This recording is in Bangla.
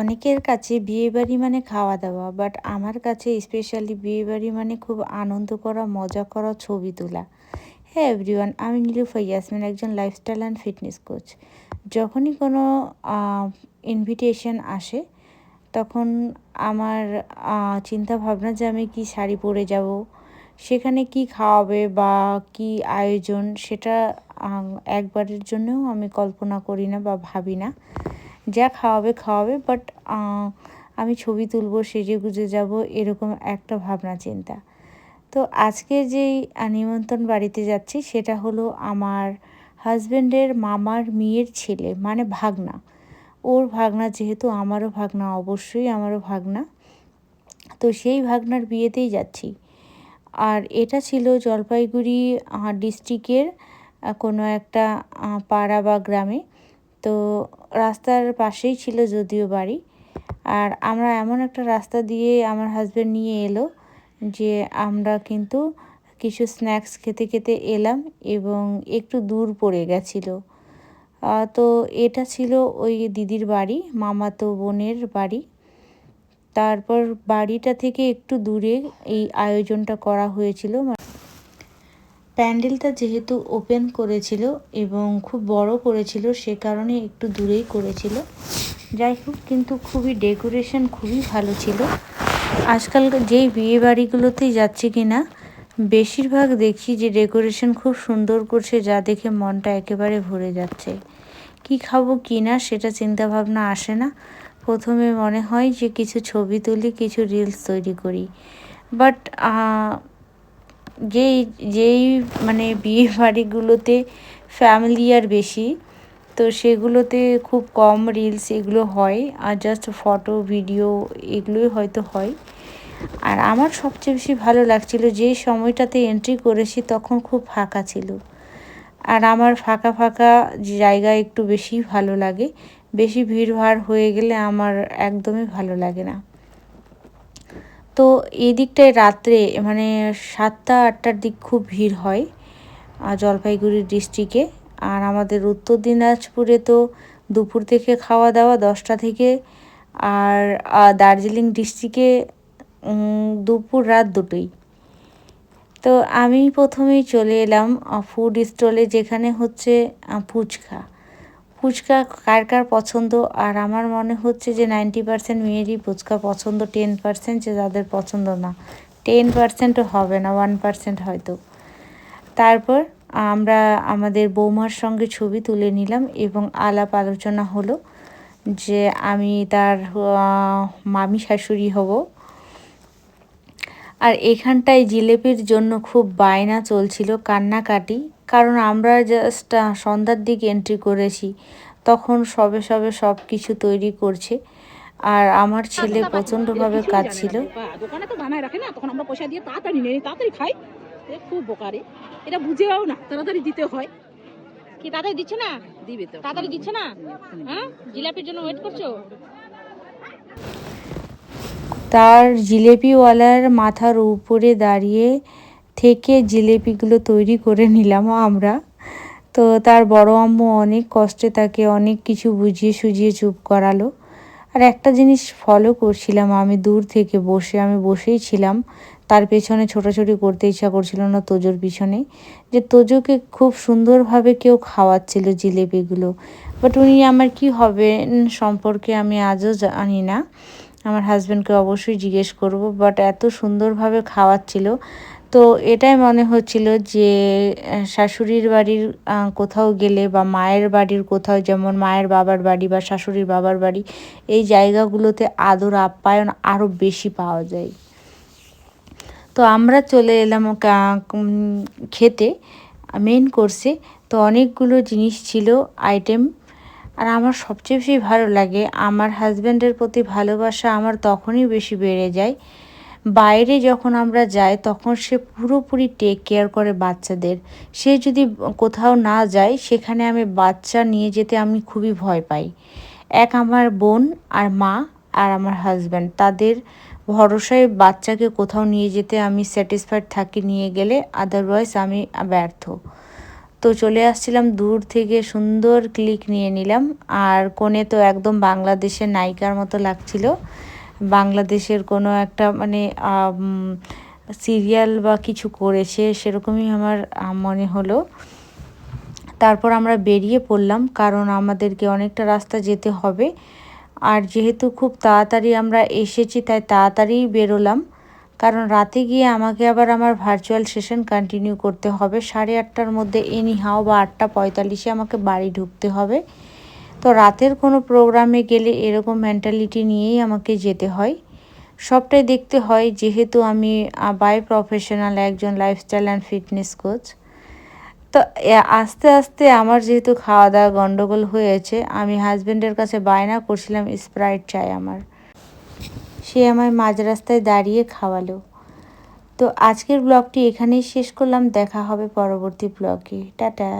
অনেকের কাছে বিয়েবাড়ি মানে খাওয়া দাওয়া বাট আমার কাছে স্পেশালি বিয়েবাড়ি মানে খুব আনন্দ করা, মজা করা ছবি তোলা। হ্যাঁ এভরিওয়ান আমি নীলুফা ইয়াসমিন একজন লাইফস্টাইল অ্যান্ড ফিটনেস কোচ যখনই কোনো ইনভিটেশন আসে, তখন আমার চিন্তা ভাবনা যে আমি কি শাড়ি পরে যাব, সেখানে কি খাওয়াবে বা কি আয়োজন, সেটা একবারের জন্যও আমি কল্পনা করি না বা ভাবি না। যা খাওয়াবে খাওয়াবে বাট আমি ছবি তুলবো, সেজে গুজে যাব, এরকম একটা ভাবনা, চিন্তা। তো আজকে যেই নিমন্ত্রণ বাড়িতে যাচ্ছি, সেটা হলো আমার হাজব্যান্ডের মামার মেয়ের ছেলে মানে ভাগনা। ওর ভাগনা যেহেতু আমারও ভাগনা, অবশ্যই আমারও ভাগনা। তো সেই ভাগনার বিয়েতেই যাচ্ছি। আর এটা ছিল জলপাইগুড়ি ডিস্ট্রিক্টের কোনো একটা পাড়া বা গ্রামে। তো রাস্তার পাশেই ছিল যদিও বাড়ি। আর আমরা এমন একটা রাস্তা দিয়ে আমার হাজব্যান্ড নিয়ে এলো যে আমরা কিন্তু কিছু স্ন্যাক্স খেতে খেতে এলাম এবং একটু দূর পড়ে গেছিল। তো এটা ছিল ওই দিদির বাড়ি, মামাতো বোনের বাড়ি। তারপর বাড়িটা থেকে একটু দূরে এই আয়োজনটা করা হয়েছিল। প্যান্ডেলটা যেহেতু ওপেন করেছিল এবং খুব বড় করেছিল, সে কারণে একটু দূরেই করেছিল। যাই হোক, কিন্তু খুবই ডেকোরেশন খুবই ভালো ছিল। আজকাল যেই বিয়ে যাচ্ছি কি না বেশিরভাগ দেখছি যে ডেকোরেশন খুব সুন্দর করছে, যা দেখে মনটা একেবারে ভরে যাচ্ছে। কি খাব, কি না, সেটা চিন্তা ভাবনা আসে না। প্রথমে মনে হয় যে কিছু ছবি তুলি, কিছু রিলস তৈরি করি। বাট যেই যেই মানে বিয়ে বাড়িগুলোতে ফ্যামিলি আর বেশি, তো সেগুলোতে খুব কম রিলস এগুলো হয় আর জাস্ট ফটো ভিডিও এগুলোই হয়তো হয়। আর আমার সবচেয়ে বেশি ভালো লাগছিল যে সময়টাতে এন্ট্রি করেছি তখন খুব ফাঁকা ছিল। আর আমার ফাঁকা ফাঁকা জায়গা একটু বেশি ভালো লাগে। বেশি ভিড়ভাড় হয়ে গেলে আমার একদমই ভালো লাগে না। তো এই দিকটায় রাত্রে মানে সাতটা, আটটার দিক খুব ভিড় হয় জলপাইগুড়ি ডিস্ট্রিক্টে। আর আমাদের উত্তর দিনাজপুরে তো দুপুর থেকে খাওয়া দাওয়া দশটা থেকে, আর দার্জিলিং ডিস্ট্রিক্টে দুপুর রাত দুটোই। তো আমি প্রথমেই চলে এলাম ফুড স্টলে যেখানে হচ্ছে ফুচকা। ফুচকা কার কার পছন্দ? আর আমার মনে হচ্ছে যে নাইনটি পার্সেন্ট মেয়েরই ফুচকা পছন্দ, টেন পার্সেন্ট যে যাদের পছন্দ না। টেন পার্সেন্টও হবে না, ওয়ান পার্সেন্ট হয়তো। তারপর আমরা আমাদের বৌমার সঙ্গে ছবি তুলে নিলাম এবং আলাপ আলোচনা হলো যে আমি তার মামি শাশুড়ি হব। আর এখানটায় জিলেপির জন্য খুব বায়না চলছিল, কান্নাকাটি। কারণ আমরা জাস্ট সন্ধ্যার দিকে এন্ট্রি করেছি। তখন সবে সবে সব কিছু তৈরি করছে। আর আমার ছেলে প্রচণ্ডভাবে কাঁদছিল। দোকানে তো বানায় রাখে না তখন আমরা পয়সা দিয়ে তাড়াতাড়ি নেই তাড়াতাড়ি খাই। খুব বোকারে। এটা বুঝেও না তাড়াতাড়ি দিতে হয়। কি তাড়াতাড়ি দিচ্ছে না? দিবে তো। তাড়াতাড়ি দিচ্ছে না? হ্যাঁ? জিলাপির জন্য ওয়েট করছ? তার জিলেপিওয়ালার মাথার উপরে দাঁড়িয়ে থেকে জিলেপিগুলো তৈরি করে নিলাম আমরা। তো তার বড় আম্মু অনেক কষ্টে তাকে অনেক কিছু বুঝিয়ে সুঝিয়ে চুপ করালো। আর একটা জিনিস ফলো করছিলাম আমি দূর থেকে, বসে আমি বসেই ছিলাম। তার পেছনে ছোটাছুটি করতে ইচ্ছা করছিল না তোজোর পিছনে। যে তোজোকে খুব সুন্দরভাবে কেউ খাওয়াচ্ছিল জিলেপিগুলো। বাট উনি আমার কি হবে সম্পর্কে আমি আজও জানি না। আমার হাজব্যান্ডকে অবশ্যই জিজ্ঞেস করব। বাট এত সুন্দরভাবে খাওয়াচ্ছিল। তো এটাই মনে হচ্ছিল যে শাশুড়ির বাড়ির কোথাও গেলে বা মায়ের বাড়ির কোথাও, যেমন মায়ের বাবার বাড়ি বা শাশুড়ির বাবার বাড়ি, এই জায়গাগুলোতে আদর আপ্যায়ন আরও বেশি পাওয়া যায়। তো আমরা চলে এলাম খেতে মেন কোর্সে তো অনেকগুলো জিনিস ছিল আইটেম আর আমার সবচেয়ে বেশি ভালো লাগে, আমার হাজব্যান্ডের প্রতি ভালোবাসা আমার তখনই বেশি বেড়ে যায় বাইরে যখন আমরা যাই, তখন সে পুরোপুরি টেক কেয়ার করে বাচ্চাদের। সে যদি কোথাও না যায়, সেখানে আমি বাচ্চা নিয়ে যেতে আমি খুবই ভয় পাই। এক আমার বোন, আর মা, আর আমার হাজব্যান্ড তাদের ভরসায় বাচ্চাকে কোথাও নিয়ে যেতে আমি স্যাটিসফাইড থাকি নিয়ে গেলে আদারওয়াইজ আমি ব্যর্থ। তো চলে আসছিলাম দূর থেকে, সুন্দর ক্লিক নিয়ে নিলাম। আর কোণে তো একদম বাংলাদেশের নায়িকার মতো লাগছিল। বাংলাদেশের কোনো একটা মানে সিরিয়াল বা কিছু করেছে, সেরকমই আমার মনে হলো। তারপর আমরা বেরিয়ে পড়লাম, কারণ আমাদেরকে অনেকটা রাস্তা যেতে হবে। আর যেহেতু খুব তাড়াতাড়ি আমরা এসেছি, তাই তাড়াতাড়ি বেরোলাম। কারণ রাতে গিয়ে আমাকে আবার আমার ভার্চুয়াল সেশন কন্টিনিউ করতে হবে। সাড়ে আটটার মধ্যে এনি হাও বা আটটা পঁয়তাল্লিশে আমাকে বাড়ি ঢুকতে হবে। তো রাতের কোনো প্রোগ্রামে গেলে এরকম মেন্টালিটি নিয়েই আমাকে যেতে হয়। সবটাই দেখতে হয় যেহেতু আমি বাই প্রফেশনাল একজন লাইফস্টাইল অ্যান্ড ফিটনেস কোচ তো আস্তে আস্তে আমার যেহেতু খাওয়া দাওয়া গন্ডগোল হয়েছে, আমি হাজবেন্ডের কাছে বায়না করছিলাম স্প্রাইট চাই আমার। সে আমায় মাঝ রাস্তায় দাঁড়িয়ে খাওয়ালো। তো আজকের ব্লগটি এখানেই শেষ করলাম, দেখা হবে পরবর্তী ব্লগে টাটা।